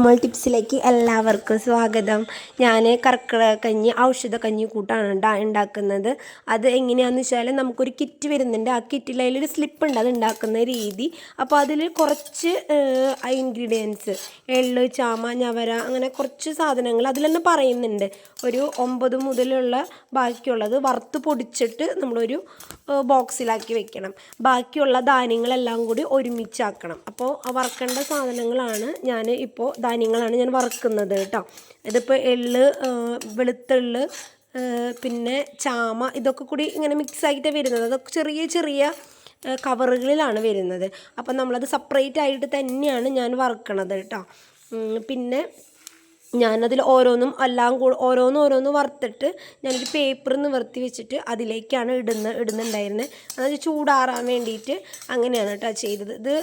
അനുമോൾ ടിപ്സിലേക്ക് എല്ലാവർക്കും സ്വാഗതം. ഞാൻ കർക്കിടകഞ്ഞി ഔഷധ കഞ്ഞി കൂട്ടാണ് ഉണ്ടാക്കുന്നത്. അത് എങ്ങനെയാണെന്ന് വെച്ചാൽ നമുക്കൊരു കിറ്റ് വരുന്നുണ്ട്. ആ കിറ്റിൽ അതിലൊരു സ്ലിപ്പ് ഉണ്ട്. അത് ഉണ്ടാക്കുന്ന രീതി. അപ്പോൾ അതിൽ കുറച്ച് ഇൻഗ്രീഡിയൻസ് എള്ള് ചാമ ഞവര അങ്ങനെ കുറച്ച് സാധനങ്ങൾ അതിൽ തന്നെ പറയുന്നുണ്ട്. ഒരു ഒമ്പത് മുതലുള്ള ബാക്കിയുള്ളത് വറുത്ത് പൊടിച്ചിട്ട് നമ്മളൊരു ബോക്സിലാക്കി വെക്കണം. ബാക്കിയുള്ള ധാന്യങ്ങളെല്ലാം കൂടി ഒരുമിച്ചാക്കണം. അപ്പോൾ വറക്കേണ്ട സാധനങ്ങളാണ് ഞാൻ ഇപ്പോൾ ധാന്യങ്ങളാണ് ഞാൻ വറക്കുന്നത് കേട്ടോ. ഇതിപ്പോൾ എള്ള് വെളുത്തുള്ള് പിന്നെ ചാമ ഇതൊക്കെ കൂടി ഇങ്ങനെ മിക്സ് ആയിട്ട് വരുന്നത്. അതൊക്കെ ചെറിയ ചെറിയ കവറുകളിലാണ് വരുന്നത്. അപ്പം നമ്മളത് സെപ്പറേറ്റ് ആയിട്ട് തന്നെയാണ് ഞാൻ വറക്കണത് കേട്ടോ. പിന്നെ ഞാനതിൽ ഓരോന്നും എല്ലാം കൂടെ ഓരോന്ന് ഓരോന്ന് വറുത്തിട്ട് ഞാനൊരു പേപ്പർ നിവർത്തി വെച്ചിട്ട് അതിലേക്കാണ് ഇടുന്ന ഇടുന്നുണ്ടായിരുന്നത് അതായത് ചൂടാറാൻ വേണ്ടിയിട്ട് അങ്ങനെയാണ് കേട്ടോ ചെയ്തത്. ഇത്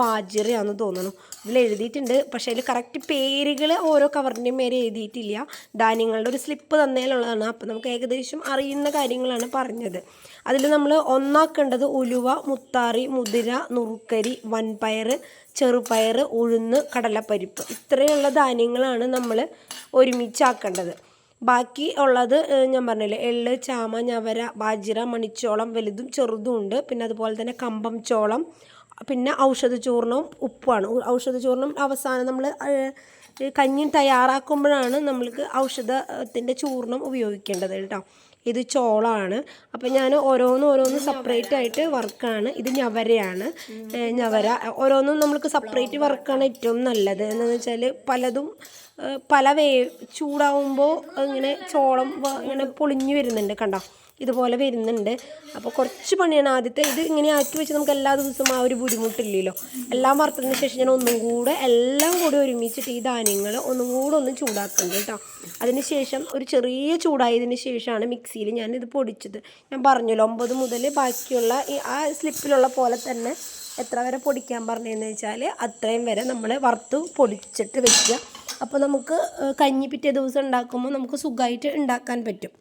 ബാജറിയാണെന്ന് തോന്നുന്നു ഇതിൽ എഴുതിയിട്ടുണ്ട്. പക്ഷേ അതിൽ കറക്റ്റ് പേരുകൾ ഓരോ കവറിന്റെയും പേര് എഴുതിയിട്ടില്ല. ധാന്യങ്ങളുടെ ഒരു സ്ലിപ്പ് തന്നേലുള്ളതാണ്. അപ്പോൾ നമുക്ക് ഏകദേശം അറിയുന്ന കാര്യങ്ങളാണ് പറഞ്ഞത്. അതിൽ നമ്മൾ ഒന്നാക്കേണ്ടത് ഉലുവ മുത്താറി മുതിര നുറുക്കരി വൻപയർ ചെറുപയർ ഉഴുന്ന് കടലപ്പരിപ്പ്. ഇത്രയുള്ള ധാന്യങ്ങളാണ് നമ്മൾ ഒരുമിച്ചാക്കേണ്ടത്. ബാക്കി ഉള്ളത് ഞാൻ പറഞ്ഞില്ലേ എള്ള് ചാമ ഞവര ബാജിറ മണിച്ചോളം വലുതും ചെറുതും ഉണ്ട്. പിന്നെ അതുപോലെ തന്നെ കമ്പം ചോളം പിന്നെ ഔഷധ ചൂർണവും ഉപ്പുമാണ്. ഔഷധ ചൂർണം അവസാനം നമ്മൾ കഞ്ഞി തയ്യാറാക്കുമ്പോഴാണ് നമ്മൾക്ക് ഔഷധത്തിന്റെ ചൂർണം ഉപയോഗിക്കേണ്ടത് കേട്ടോ. ഇത് ചോളമാണ് അപ്പം ഞാൻ ഓരോന്നും ഓരോന്നും സെപ്പറേറ്റ് ആയിട്ട് വർക്കാണ് ഇത് ഞവരയാണ്. ഞവര. ഓരോന്നും നമ്മൾക്ക് സെപ്പറേറ്റ് വർക്കാണ് ഏറ്റവും നല്ലത്. എന്താണെന്ന് വെച്ചാൽ പലതും പല വേ ചൂടാവുമ്പോൾ ഇങ്ങനെ ചോളം ഇങ്ങനെ പൊളിഞ്ഞു വരുന്നുണ്ട് കണ്ടോ? ഇതുപോലെ വരുന്നുണ്ട്. അപ്പോൾ കുറച്ച് പണിയാണ് ആദ്യത്തെ. ഇത് ഇങ്ങനെ ആക്കി വെച്ച് നമുക്ക് എല്ലാ ദിവസവും ആ ഒരു ബുദ്ധിമുട്ടില്ലല്ലോ. എല്ലാം വറുത്തതിന് ശേഷം ഞാൻ ഒന്നും കൂടെ എല്ലാം കൂടി ഒരുമിച്ചിട്ട് ഈ ധാന്യങ്ങൾ ഒന്നും കൂടെ ഒന്ന് ചൂടാക്കുന്നുണ്ട് കേട്ടോ. അതിന് ശേഷം ഒരു ചെറിയ ചൂടായതിന് ശേഷമാണ് മിക്സിയിൽ ഞാൻ ഇത് പൊടിച്ചത്. ഞാൻ പറഞ്ഞല്ലോ ഒമ്പത് മുതൽ ബാക്കിയുള്ള ആ സ്ലിപ്പിലുള്ള പോലെ തന്നെ എത്ര വരെ പൊടിക്കാൻ പറഞ്ഞതെന്ന് വെച്ചാൽ അത്രയും വരെ നമ്മൾ വറുത്ത് പൊടിച്ചിട്ട് വെക്കുക. അപ്പോൾ നമുക്ക് കഞ്ഞി പിറ്റേ ദിവസം ഉണ്ടാക്കുമ്പോൾ നമുക്ക് സുഖമായിട്ട് ഉണ്ടാക്കാൻ പറ്റും.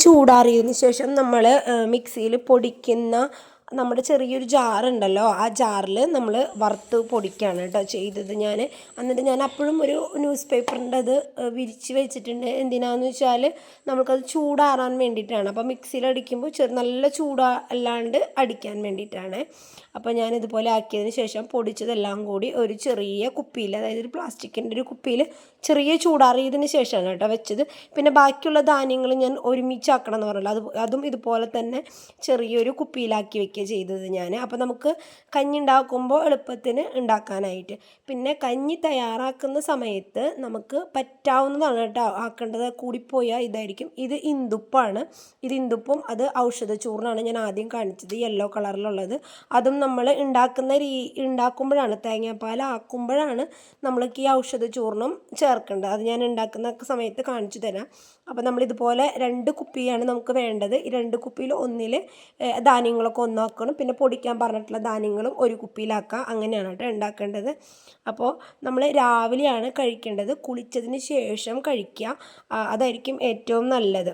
ചൂടാറിയതിന് ശേഷം നമ്മൾ മിക്സിയിൽ പൊടിക്കുന്ന നമ്മുടെ ചെറിയൊരു ജാറുണ്ടല്ലോ ആ ജാറിൽ നമ്മൾ വറുത്ത് പൊടിക്കുകയാണ് കേട്ടോ ചെയ്തത് ഞാൻ എന്നിട്ട് ഞാൻ അപ്പോഴും ഒരു ന്യൂസ് പേപ്പറിന്റെ അത് വിരിച്ച് വെച്ചിട്ടുണ്ട്. എന്തിനാന്ന് വെച്ചാൽ നമുക്കത് ചൂടാറാൻ വേണ്ടിയിട്ടാണ് അപ്പോൾ മിക്സിയിൽ അടിക്കുമ്പോൾ ചെറു നല്ല ചൂടാ അല്ലാണ്ട് അടിക്കാൻ വേണ്ടിയിട്ടാണ് അപ്പോൾ ഞാൻ ഇതുപോലെ ആക്കിയതിന് ശേഷം പൊടിച്ചതെല്ലാം കൂടി ഒരു ചെറിയ കുപ്പിയിൽ അതായത് ഒരു പ്ലാസ്റ്റിക്കിന്റെ ഒരു കുപ്പിയിൽ ചെറിയ ചൂടാറിയതിന് ശേഷമാണ് കേട്ടോ വെച്ചത്. പിന്നെ ബാക്കിയുള്ള ധാന്യങ്ങൾ ഞാൻ ഒരുമിച്ചാക്കണം എന്ന് പറഞ്ഞല്ലോ. അത് അതും ഇതുപോലെ തന്നെ ചെറിയൊരു കുപ്പിയിലാക്കി വെക്കുക ചെയ്തത് ഞാൻ അപ്പോൾ നമുക്ക് കഞ്ഞി ഉണ്ടാക്കുമ്പോൾ എളുപ്പത്തിന് ഉണ്ടാക്കാനായിട്ട്. പിന്നെ കഞ്ഞി തയ്യാറാക്കുന്ന സമയത്ത് നമുക്ക് പറ്റാവുന്നതാണ് കേട്ടോ. ആക്കേണ്ടത് കൂടിപ്പോയാൽ ഇതായിരിക്കും. ഇത് ഇന്ദുപ്പാണ്. ഇത് ഇന്ദുപ്പും അത് ഔഷധ ചൂർണമാണ് ഞാൻ ആദ്യം കാണിച്ചത്. യെല്ലോ കളറിലുള്ളത്. അതും നമ്മൾ ഉണ്ടാക്കുന്ന രീ ഉണ്ടാക്കുമ്പോഴാണ് തേങ്ങാപ്പാൽ ആക്കുമ്പോഴാണ് നമ്മൾക്ക് ഈ ഔഷധ ചൂർണം ചേർക്കേണ്ടത്. അത് ഞാൻ ഉണ്ടാക്കുന്ന സമയത്ത് കാണിച്ചു തരാം. അപ്പോൾ നമ്മളിതുപോലെ രണ്ട് കുപ്പിയാണ് നമുക്ക് വേണ്ടത്. ഈ രണ്ട് കുപ്പിയിൽ ഒന്നിൽ ധാന്യങ്ങളൊക്കെ ഒന്നാക്കണം പിന്നെ പൊടിക്കാൻ പറഞ്ഞിട്ടുള്ള ധാന്യങ്ങളും ഒരു കുപ്പിയിലാക്കാം. അങ്ങനെയാണ് കേട്ടോ ഉണ്ടാക്കേണ്ടത്. അപ്പോൾ നമ്മൾ രാവിലെയാണ് കഴിക്കേണ്ടത്. കുളിച്ചതിന് ശേഷം കഴിക്കുക അതായിരിക്കും ഏറ്റവും നല്ലത്.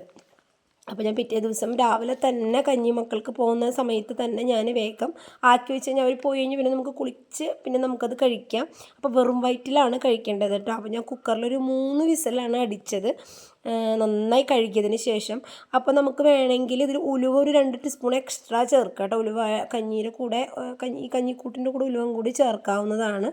അപ്പോൾ ഞാൻ പിറ്റേ ദിവസം രാവിലെ തന്നെ കഞ്ഞി മക്കൾക്ക് പോകുന്ന സമയത്ത് തന്നെ ഞാൻ വേഗം ആക്കി വെച്ച് കഴിഞ്ഞാൽ അവർ പോയി കഴിഞ്ഞ് പിന്നെ നമുക്ക് കുളിച്ച് പിന്നെ നമുക്കത് കഴിക്കാം. അപ്പോൾ വെറും വയറ്റിലാണ് കഴിക്കേണ്ടത് കേട്ടോ. അപ്പോൾ ഞാൻ കുക്കറിൽ ഒരു മൂന്ന് വിസലാണ് അടിച്ചത്. നന്നായി കഴുകിയതിന് ശേഷം അപ്പോൾ നമുക്ക് വേണമെങ്കിൽ ഇതിൽ ഉലുവ ഒരു രണ്ട് ടീസ്പൂൺ എക്സ്ട്രാ ചേർക്കാം കേട്ടോ ഉലുവ കഞ്ഞീന്റെ കൂടെ കഞ്ഞി കഞ്ഞിക്കൂട്ടിന്റെ കൂടെ ഉലുവം കൂടി ചേർക്കാവുന്നതാണ്.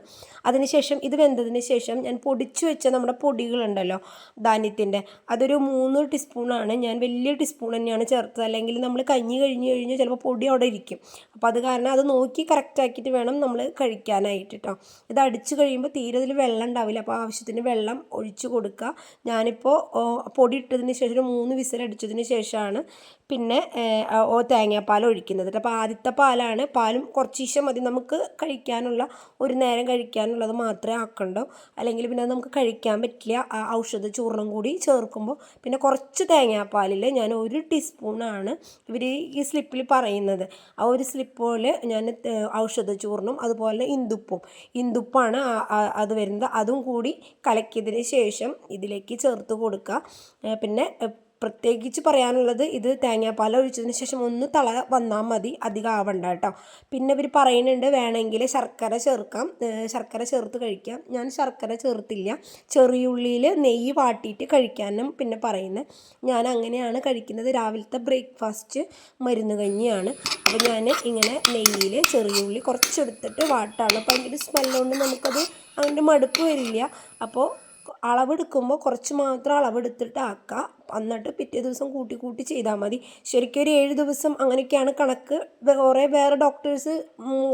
അതിനുശേഷം ഇത് വെന്തതിന് ശേഷം ഞാൻ പൊടിച്ചു വെച്ച നമ്മുടെ പൊടികളുണ്ടല്ലോ ധാന്യത്തിന്റെ അതൊരു മൂന്ന് ടീസ്പൂണാണ് ഞാൻ വലിയ ടീസ്പൂൺ തന്നെയാണ് ചേർത്തത്. അല്ലെങ്കിൽ നമ്മൾ കഞ്ഞി കഴിഞ്ഞ് കഴിഞ്ഞാൽ ചിലപ്പോൾ പൊടി അവിടെ ഇരിക്കും. അപ്പോൾ അത് കാരണം അത് നോക്കി കറക്റ്റ് ആക്കിയിട്ട് വേണം നമ്മൾ കഴിക്കാനായിട്ട് കേട്ടോ ഇത് അടിച്ച് കഴിയുമ്പോൾ തീരെ ഇതിൽ വെള്ളം ഉണ്ടാവില്ല. അപ്പോൾ ആവശ്യത്തിന് വെള്ളം ഒഴിച്ചു കൊടുക്കുക. ഞാനിപ്പോൾ പൊടി ഇട്ടതിന് ശേഷം ഒരു മൂന്ന് വിസിൽ അടിച്ചതിന് ശേഷമാണ് പിന്നെ ഓ തേങ്ങാപ്പാൽ ഒഴിക്കുന്നത് അപ്പോൾ ആദ്യത്തെ പാലാണ് പാലും കുറച്ചീശം മതി. നമുക്ക് കഴിക്കാനുള്ള ഒരു നേരം കഴിക്കാനുള്ളത് മാത്രമേ ആക്കണ്ടോ? അല്ലെങ്കിൽ പിന്നെ നമുക്ക് കഴിക്കാൻ പറ്റില്ല. ഔഷധ ചൂർണം കൂടി ചേർക്കുമ്പോൾ പിന്നെ കുറച്ച് തേങ്ങാപ്പാലിൽ ഞാൻ ഒരു ടീസ്പൂണാണ് ഇവർ ഈ സ്ലിപ്പിൽ പറയുന്നത്. ആ ഒരു സ്ലിപ്പിൽ ഞാൻ ഔഷധ ചൂർണം അതുപോലെ ഇന്ദുപ്പും. ഇന്ദുപ്പാണ് അത് വരുന്നത്. അതും കൂടി കലക്കിയതിന് ശേഷം ഇതിലേക്ക് ചേർത്ത് കൊടുക്കുക. പിന്നെ പ്രത്യേകിച്ച് പറയാനുള്ളത് ഇത് തേങ്ങാപ്പാൽ ഒഴിച്ചതിന് ശേഷം ഒന്ന് തള വന്നാൽ മതി അധികം ആവണ്ട കേട്ടോ. പിന്നെ ഇവർ പറയുന്നുണ്ട് വേണമെങ്കിൽ ശർക്കര ചേർക്കാം. ശർക്കര ചേർത്ത് കഴിക്കാം. ഞാൻ ശർക്കര ചേർത്തില്ല. ചെറിയുള്ളിയിൽ നെയ്യ് വാട്ടിയിട്ട് കഴിക്കാനും പിന്നെ പറയുന്നത് ഞാൻ അങ്ങനെയാണ് കഴിക്കുന്നത്. രാവിലത്തെ ബ്രേക്ക്ഫാസ്റ്റ് മരുന്ന് കഞ്ഞിയാണ്. അപ്പോൾ ഞാൻ ഇങ്ങനെ നെയ്യിൽ ചെറിയുള്ളി കുറച്ചെടുത്തിട്ട് വാട്ടാണ്. അപ്പോൾ അതിന്റെ സ്മെല്ലുകൊണ്ട് നമുക്കത് അതിന്റെ മടുപ്പ് വരില്ല. അപ്പോൾ അളവെടുക്കുമ്പോൾ കുറച്ച് മാത്രം അളവെടുത്തിട്ട് ആക്കുക എന്നിട്ട് പിറ്റേ ദിവസം കൂട്ടി കൂട്ടി ചെയ്താൽ മതി. ശരിക്കും ഒരു ഏഴ് ദിവസം അങ്ങനെയൊക്കെയാണ് കണക്ക്. കുറേ വേറെ ഡോക്ടേഴ്സ്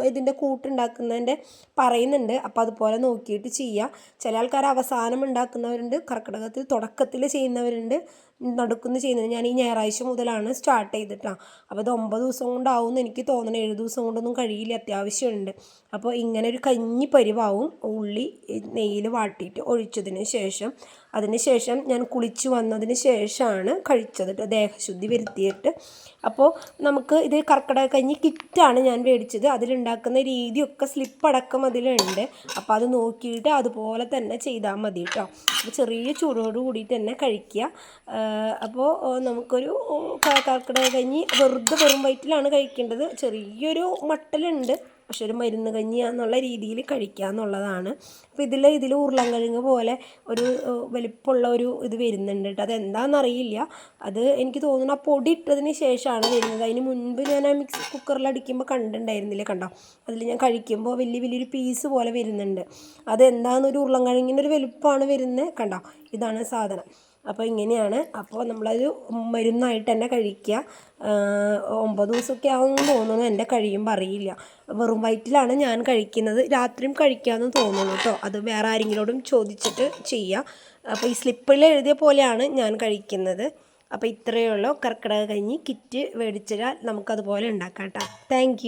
ഇതിന്റെ കൂട്ടുണ്ടാക്കുന്നതിന്റെ പറയുന്നുണ്ട്. അപ്പോൾ അതുപോലെ നോക്കിയിട്ട് ചെയ്യുക ചില ആൾക്കാർ അവസാനം ഉണ്ടാക്കുന്നവരുണ്ട് കർക്കിടകത്തിൽ തുടക്കത്തിൽ ചെയ്യുന്നവരുണ്ട് നടക്കുന്ന ചെയ്യുന്നത്. ഞാൻ ഈ ഞായറാഴ്ച മുതലാണ് സ്റ്റാർട്ട് ചെയ്തിട്ടാണ് അപ്പോൾ അത് ഒമ്പത് ദിവസം കൊണ്ടാവും എനിക്ക് തോന്നണം. ഏഴ് ദിവസം കൊണ്ടൊന്നും കഴിയില്ല അത്യാവശ്യമുണ്ട്. അപ്പോൾ ഇങ്ങനെ ഒരു കഞ്ഞി പരിവാവും. ഉള്ളി നെയ്യിൽ വാട്ടിയിട്ട് ഒഴിച്ചതിന് ശേഷം അതിന് ശേഷം ഞാൻ കുളിച്ചു വന്നതിന് ശേഷമാണ് കഴിച്ചത് ദേഹശുദ്ധി വരുത്തിയിട്ട്. അപ്പോൾ നമുക്ക് ഇത് കർക്കിടക കഞ്ഞി കിറ്റാണ് ഞാൻ മേടിച്ചത് അതിലുണ്ടാക്കുന്ന രീതിയൊക്കെ സ്ലിപ്പടക്കം അതിലുണ്ട്. അപ്പോൾ അത് നോക്കിയിട്ട് അതുപോലെ തന്നെ ചെയ്താൽ മതി കേട്ടോ ചെറിയ ചൂടോട് കൂടിയിട്ട് തന്നെ കഴിക്കുക. അപ്പോൾ നമുക്കൊരു കർക്കിടക കഞ്ഞി വെറുതെ വെറും വയറ്റിലാണ് കഴിക്കേണ്ടത്. ചെറിയൊരു മട്ടലുണ്ട്. പക്ഷെ ഒരു മരുന്ന് കഞ്ഞിയാന്നുള്ള രീതിയിൽ കഴിക്കുക എന്നുള്ളതാണ്. അപ്പോൾ ഇതിൽ ഇതിൽ ഉരുളൻകിഴങ്ങ് പോലെ ഒരു വലിപ്പമുള്ള ഒരു ഇത് വരുന്നുണ്ട് കേട്ടോ. അതെന്താണെന്നറിയില്ല അത് എനിക്ക് തോന്നുന്നു ആ പൊടി ഇട്ടതിന് ശേഷമാണ് വരുന്നത്. അതിന് മുൻപ് ഞാൻ ആ മിക്സി കുക്കറിൽ അടിക്കുമ്പോൾ കണ്ടിട്ടുണ്ടായിരുന്നില്ലേ കണ്ടോ? അതിൽ ഞാൻ കഴിക്കുമ്പോൾ വലിയ വലിയൊരു പീസ് പോലെ വരുന്നുണ്ട്. അതെന്താണെന്നൊരു ഉരുളൻകിഴങ്ങിന്റെ ഒരു വലിപ്പമാണ് വരുന്നത് കണ്ടോ? ഇതാണ് സാധനം. അപ്പോൾ ഇങ്ങനെയാണ്. അപ്പോൾ നമ്മളത് മരുന്നായിട്ട് തന്നെ കഴിക്കുക. ഒമ്പത് ദിവസമൊക്കെ ആവുമെന്ന് തോന്നുന്നു. എന്റെ കഴിയുമ്പോൾ അറിയില്ല. വെറും വയറ്റിലാണ് ഞാൻ കഴിക്കുന്നത്. രാത്രിയും കഴിക്കാമെന്ന് തോന്നുന്നു കേട്ടോ. അത് വേറെ ആരെങ്കിലോടും ചോദിച്ചിട്ട് ചെയ്യുക അപ്പോൾ ഈ സ്ലിപ്പിൽ എഴുതിയ പോലെയാണ് ഞാൻ കഴിക്കുന്നത്. അപ്പോൾ ഇത്രയേ ഉള്ളൂ. കർക്കിടക കഞ്ഞി കിറ്റ് മേടിച്ചാൽ നമുക്കതുപോലെ ഉണ്ടാക്കാം കേട്ടോ. താങ്ക്